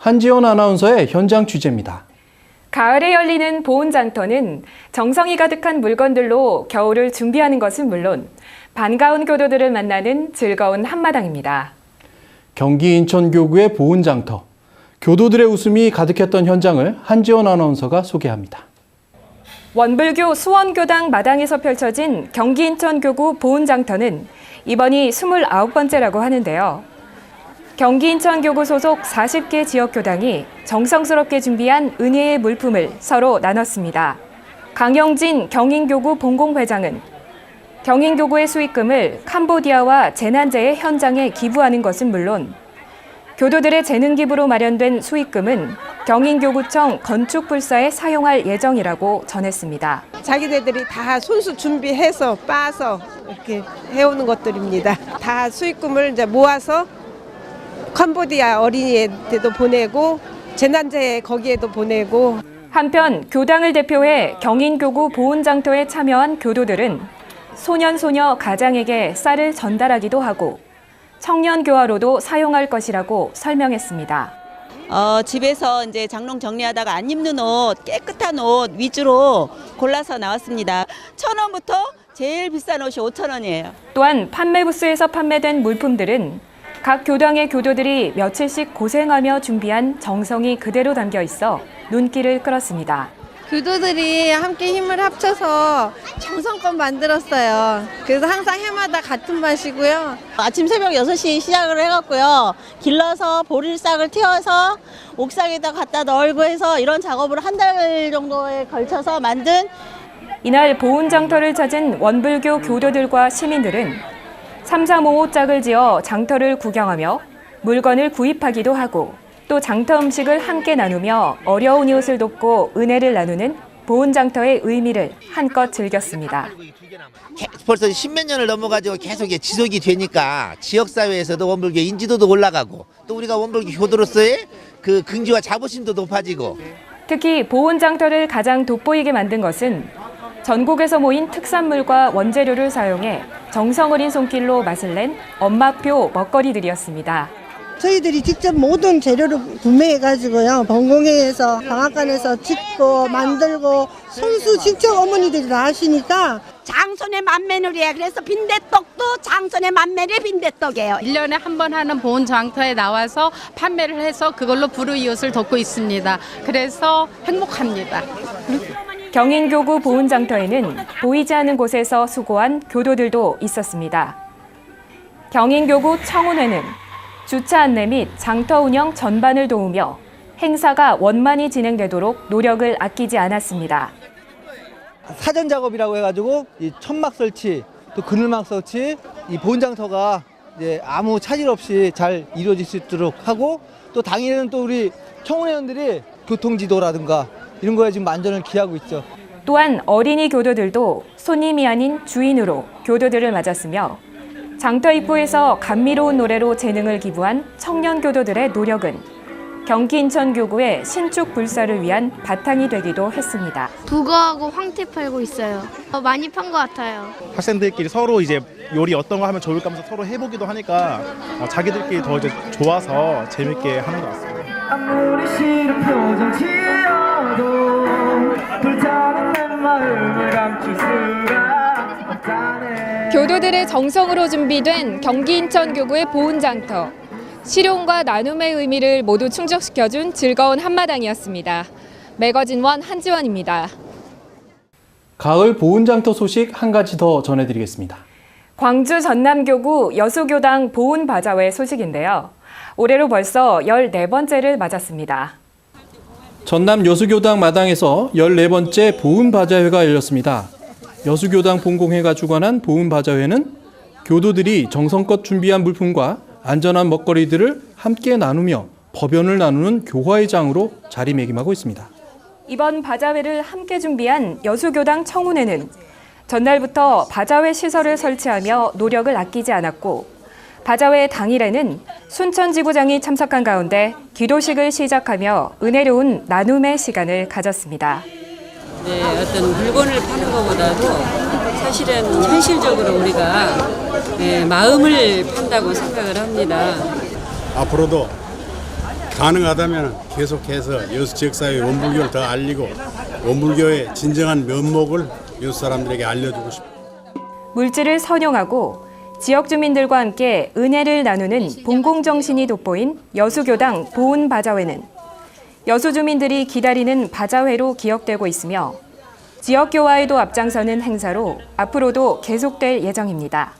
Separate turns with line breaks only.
한지원 아나운서의 현장 취재입니다.
가을에 열리는 보온장터는 정성이 가득한 물건들로 겨울을 준비하는 것은 물론 반가운 교도들을 만나는 즐거운 한마당입니다.
경기 인천교구의 보은장터. 교도들의 웃음이 가득했던 현장을 한지원 아나운서가 소개합니다.
원불교 수원교당 마당에서 펼쳐진 경기 인천교구 보온장터는 이번이 29번째라고 하는데요. 경기 인천교구 소속 40개 지역교당이 정성스럽게 준비한 은혜의 물품을 서로 나눴습니다. 강영진 경인교구 본공회장은 경인교구의 수익금을 캄보디아와 재난재해 현장에 기부하는 것은 물론 교도들의 재능 기부로 마련된 수익금은 경인교구청 건축불사에 사용할 예정이라고 전했습니다.
자기네들이 다 손수 준비해서 빻아서 이렇게 해오는 것들입니다. 다 수익금을 이제 모아서 캄보디아 어린이한테도 보내고 재난재해 거기에도 보내고
한편 교당을 대표해 경인교구 보훈장터에 참여한 교도들은 소년소녀 가장에게 쌀을 전달하기도 하고 청년교화로도 사용할 것이라고 설명했습니다.
어, 집에서 이제 장롱 정리하다가 안 입는 옷, 깨끗한 옷 위주로 골라서 나왔습니다. 천 원부터 제일 비싼 옷이 오천 원이에요.
또한 판매 부스에서 판매된 물품들은 각 교당의 교도들이 며칠씩 고생하며 준비한 정성이 그대로 담겨 있어 눈길을 끌었습니다.
교도들이 함께 힘을 합쳐서 정성껏 만들었어요. 그래서 항상 해마다 같은 맛이고요.
아침 새벽 6시에 시작을 해갖고요. 길러서 보릴싹을 튀어서 옥상에다 갖다 널고 해서 이런 작업을 한 달 정도에 걸쳐서 만든
이날 보훈장터를 찾은 원불교 교도들과 시민들은 삼삼오오 짝을 지어 장터를 구경하며 물건을 구입하기도 하고 또 장터 음식을 함께 나누며 어려운 이웃을 돕고 은혜를 나누는 보훈장터의 의미를 한껏 즐겼습니다.
개- 벌써 십몇 년을 넘어가지고 계속 지속이 되니까 지역사회에서도 원불교 인지도도 올라가고 또 우리가 원불교 교도로서의 그 긍지와 자부심도 높아지고
특히 보훈장터를 가장 돋보이게 만든 것은 전국에서 모인 특산물과 원재료를 사용해 정성 어린 손길로 맛을 낸 엄마표 먹거리들이었습니다.
저희들이 직접 모든 재료를 구매해가지고요. 번공회에서 방앗간에서 짓고 만들고 손수 직접 어머니들이 다 하시니까
장손의 만매놀이에 그래서 빈대떡도 장손의 만매의 빈대떡이에요.
1년에 한 번 하는 보온 장터에 나와서 판매를 해서 그걸로 불우이웃을 돕고 있습니다. 그래서 행복합니다.
경인교구 보훈장터에는 보이지 않는 곳에서 수고한 교도들도 있었습니다. 경인교구 청운회는 주차 안내 및 장터 운영 전반을 도우며 행사가 원만히 진행되도록 노력을 아끼지 않았습니다.
사전 작업이라고 해가지고 이 천막 설치 또 그늘막 설치 이 보온장터가 이제 아무 차질 없이 잘 이루어질 수 있도록 하고 또 당일에는 또 우리 청원회원들이 교통지도라든가 이런 거에 지금 만전을 기하고 있죠.
또한 어린이 교도들도 손님이 아닌 주인으로 교도들을 맞았으며 장터 입구에서 감미로운 노래로 재능을 기부한 청년 교도들의 노력은 경기 인천 교구의 신축 불사를 위한 바탕이 되기도 했습니다.
북어하고 황태 팔고 있어요. 어, 많이 판 것 같아요.
학생들끼리 서로 이제 요리 어떤 거 하면 좋을까 하면서 서로 해보기도 하니까 어, 자기들끼리 더 이제 좋아서 재밌게 하는 것 같습니다.
교도들의 정성으로 준비된 경기 인천교구의 보훈장터. 실용과 나눔의 의미를 모두 충족시켜준 즐거운 한마당이었습니다. 매거진원 한지원입니다.
가을 보은장터 소식 한 가지 더 전해드리겠습니다.
광주 전남교구 여수교당 보훈바자회 소식인데요. 올해로 벌써 14번째를 맞았습니다.
전남 여수교당 마당에서 14번째 보은바자회가 열렸습니다. 여수교당 본공회가 주관한 보은바자회는 교도들이 정성껏 준비한 물품과 안전한 먹거리들을 함께 나누며 법연을 나누는 교화의 장으로 자리매김하고 있습니다.
이번 바자회를 함께 준비한 여수교당 청운회는 전날부터 바자회 시설을 설치하며 노력을 아끼지 않았고 바자회 당일에는 순천지구장이 참석한 가운데 기도식을 시작하며 은혜로운 나눔의 시간을 가졌습니다.
네, 어떤 물건을 파는 것보다도 사실은 현실적으로 우리가 예, 마음을 판다고 생각을 합니다.
앞으로도 가능하다면 계속해서 여수 지역사회 원불교를 더 알리고 원불교의 진정한 면목을 여수 사람들에게 알려주고 싶습니다.
물질을 선용하고 지역 주민들과 함께 은혜를 나누는 봉공 정신이 돋보인 여수교당 보훈 바자회는 여수 주민들이 기다리는 바자회로 기억되고 있으며 지역 교화에도 앞장서는 행사로 앞으로도 계속될 예정입니다.